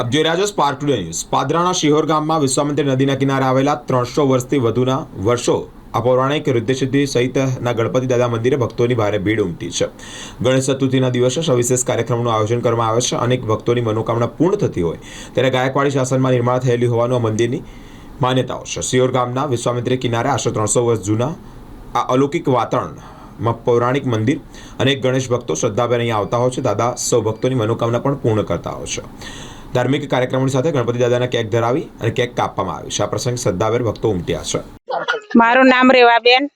આપ જોઈ રહ્યા છો સ્પાર્ક ટુડે ન્યૂઝ પાદરાના શિહોર ગામમાં વિશ્વામિત્રી નદીના કિનારે આવેલા ત્રણસો વર્ષથી વધુના વર્ષો આ પૌરાણિક રુદ્રસિદ્ધિ સહિતના ગણપતિ દાદા મંદિરે ભક્તોની ભારે ભીડ ઉમટી છે. ગણેશ ચતુર્થીના દિવસે સવિશેષ કાર્યક્રમનું આયોજન કરવામાં આવે છે. અનેક ભક્તોની મનોકામના પૂર્ણ થતી હોય. ત્યારે ગાયકવાડી શાસનમાં નિર્માણ થયેલી હોવાનું આ મંદિરની માન્યતાઓ છે. શિહોર ગામના વિશ્વામિત્રી કિનારે આશરે ત્રણસો વર્ષ જૂના આ અલૌકિક વાતાવરણમાં પૌરાણિક મંદિર અનેક ગણેશ ભક્તો શ્રદ્ધાભેર અહીંયા આવતા હોય છે. દાદા સૌ ભક્તોની મનોકામના પણ પૂર્ણ કરતા હોય છે. ધાર્મિક કાર્યક્રમોની સાથે ગણપતિ દાદાના કેક ધરાવી અને કેક કાપવામાં આવે છે. આ પ્રસંગે શ્રદ્ધાભેર ભક્તો ઉમટ્યા છે. મારું નામ રેવાબેન.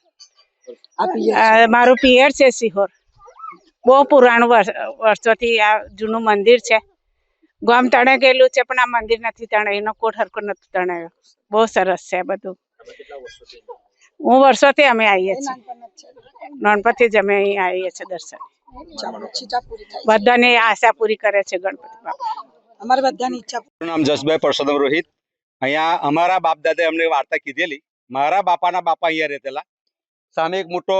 આ મારું પિયર છે સિહોર બહુ પુરાણું વર્ષ- વર્ષોથી આ જૂનું મંદિર છે. ગામ તણે ગયેલું છે પણ આ મંદિર નથી તણે એનો કોટ હરકો નથી તણાયો. બહુ સરસ છે બધું. હું વર્ષોથી અમે આવીએ છીએ. ગણપતિ જ અમે અહીં આવીએ છીએ દર્શન. બધાની આશા પૂરી કરે છે ગણપતિ બાપા. અમારી બધાની ઈચ્છા નામ જસભાઈ પરસોત્તમ રોહિત. અહીંયા અમારા બાપ દાદાએ અમને વાર્તા કીધેલી. મારા બાપાના બાપા અહીંયા રહેતેલા. સામે એક મોટો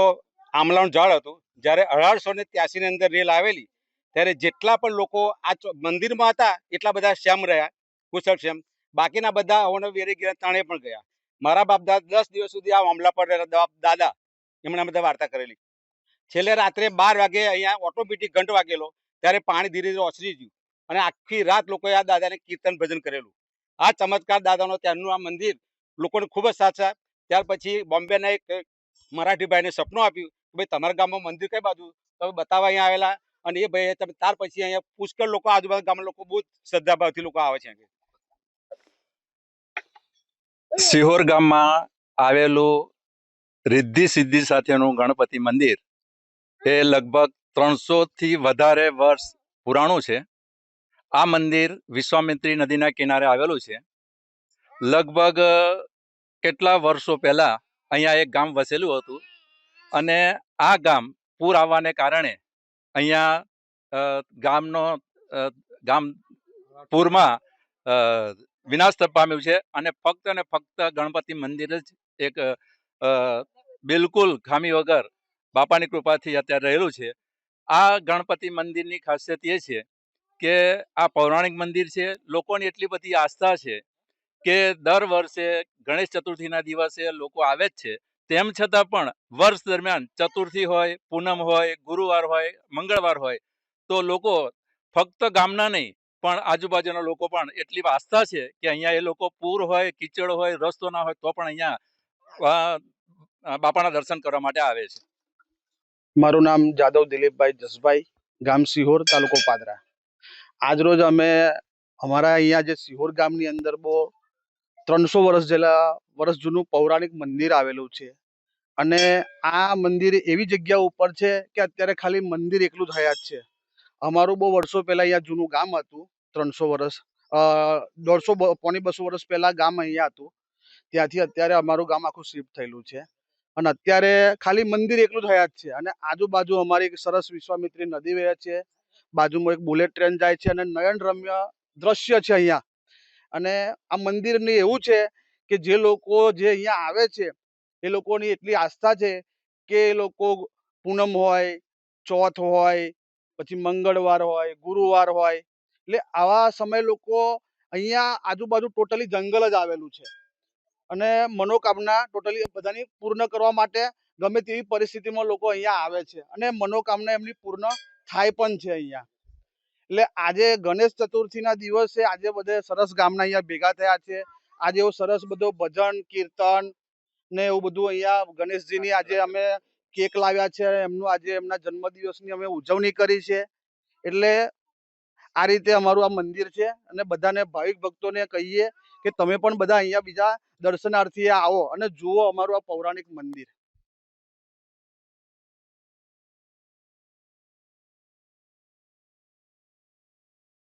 આમલાનું ઝાડ હતું. જ્યારે અઢારસો ને ત્યાસી ની અંદર રેલ આવેલી, ત્યારે જેટલા પણ લોકો આ મંદિરમાં હતા, એટલા બધા શ્યામ રહ્યા. કુશળ શ્યામ. બાકીના બધા અવનો વેરે ગયા તાણે પણ ગયા. મારા બાપ દાદા દસ દિવસ સુધી આ મામલા પર દાદા, એમણે બધા વાર્તા કરેલી. છેલ્લે રાત્રે બાર વાગે અહીંયા ઓટોમેટિક ઘંટ વાગેલો. ત્યારે પાણી ધીરે ધીરે ઓસરી ગયું. અને આખી રાત લોકોએ આ દાદાને કીર્તન ભજન કરેલું. આ ચમત્કાર દાદાનો ત્યાંનું આ મંદિર લોકોને ખૂબ જ સાચા ત્યાર પછી બોમ્બેના એક મરાઠી ભાઈને સપનું આપ્યું કે ભાઈ તમારા ગામમાં મંદિર કઈ બાજુ? તમે બતાવવા અહીંયા આવેલા અને એ ભાઈ તમે ત્યાર પછી અહીંયા પુષ્કળ લોકો આજુબાજુ ગામના લોકો બહુ શ્રદ્ધાભાવથી લોકો આવે છે. સિહોર ગામમાં આવેલું રિદ્ધિ સિદ્ધિ સાથેનું ગણપતિ મંદિર. એ લગભગ ત્રણસો થી વધારે વર્ષ પુરાણું છે. આ મંદિર વિશ્વામિત્રી નદીના કિનારે આવેલું છે. લગભગ કેટલા વર્ષો પહેલા અહીંયા એક ગામ વસેલું હતું અને આ ગામ પૂર આવવાને કારણે અહીંયા ગામનો ગામ પૂરમાં વિનાશ પામ્યું છે અને ફક્ત અને ફક્ત ગણપતિ મંદિર જ એક બિલકુલ ખામી વગર બાપાની કૃપાથી અત્યારે રહેલું છે. આ ગણપતિ મંદિરની ખાસિયત એ છે કે આ પૌરાણિક મંદિર છે, લોકોની એટલી બધી આસ્થા છે કે દર વર્ષે ગણેશ ચતુર્થીના દિવસે લોકો આવે જ છે. તેમ છતાં પણ વર્ષ દરમિયાન ચતુર્થી હોય, પૂનમ હોય, ગુરુવાર હોય, મંગળવાર હોય, તો લોકો ફક્ત ગામના નહીં, પણ આજુબાજુના લોકો પણ એટલી આસ્થા છે કે અહીંયા એ લોકો પૂર હોય, કીચડ હોય, રસ્તો ના હોય, તો પણ અહીંયા બાપાના દર્શન કરવા માટે આવે છે. મારું નામ જાદવ દિલીપભાઈ જસભાઈ, ગામ સિહોર, તાલુકો પાદરા. આજરોજ અમે અમારા અહીંયા જે સિહોર ગામની અંદર બહુ ત્રણસો વર્ષ જેટલા વર્ષ જૂનું પૌરાણિક મંદિર આવેલું છે. અને આ મંદિર એવી જગ્યા ઉપર છે કે અત્યારે ખાલી મંદિર એકલું જ છે. અમારું બહુ વર્ષો પહેલા અહીંયા જૂનું ગામ હતું, ત્રણસો વર્ષ દોઢસો પોણી બસો વર્ષ પહેલા ગામ અહીંયા હતું. ત્યાંથી અત્યારે અમારું ગામ આખું શિફ્ટ થયેલું છે. અને અત્યારે ખાલી મંદિર એકલું જ હયાત છે. અને આજુબાજુ અમારી એક સરસ વિશ્વામિત્રી નદી વહે છે. બાજુમાં એક બુલેટ ટ્રેન જાય છે અને નયન રમ્ય દ્રશ્ય છે અહીંયા. અને આ મંદિરની એવું છે કે જે લોકો જે અહીંયા આવે છે, એ લોકોની એટલી આસ્થા છે કે એ લોકો પૂનમ હોય, ચોથ હોય, પછી મંગળવાર હોય, ગુરુવાર હોય. એટલે આવા સમય લોકો અહીંયા આજુબાજુ ટોટલી જંગલ જ આવેલું છે. અને મનોકામના ટોટલી બધાની પૂર્ણ કરવા માટે ગમે તેવી પરિસ્થિતિમાં લોકો અહીંયા આવે છે. અને મનોકામના એમની પૂર્ણ થાય પણ છે અહીંયા. એટલે આજે ગણેશ ચતુર્થીના દિવસે આજે બધે સરસ ગામના અહીંયા ભેગા થયા છે. આજે એવું સરસ બધું ભજન, કીર્તન ને એવું બધું અહીંયા ગણેશજીની આજે અમે કેક લાવ્યા છે એમનું આજે એમના જન્મદિવસની અમે ઉજવણી કરી છે. એટલે આ રીતે અમારું આ મંદિર છે અને બધાને ભાવિક ભક્તોને કહીએ કે તમે પણ બધા અહીંયા બીજા દર્શનાર્થીએ આવો અને જુઓ અમારું આ પૌરાણિક મંદિર.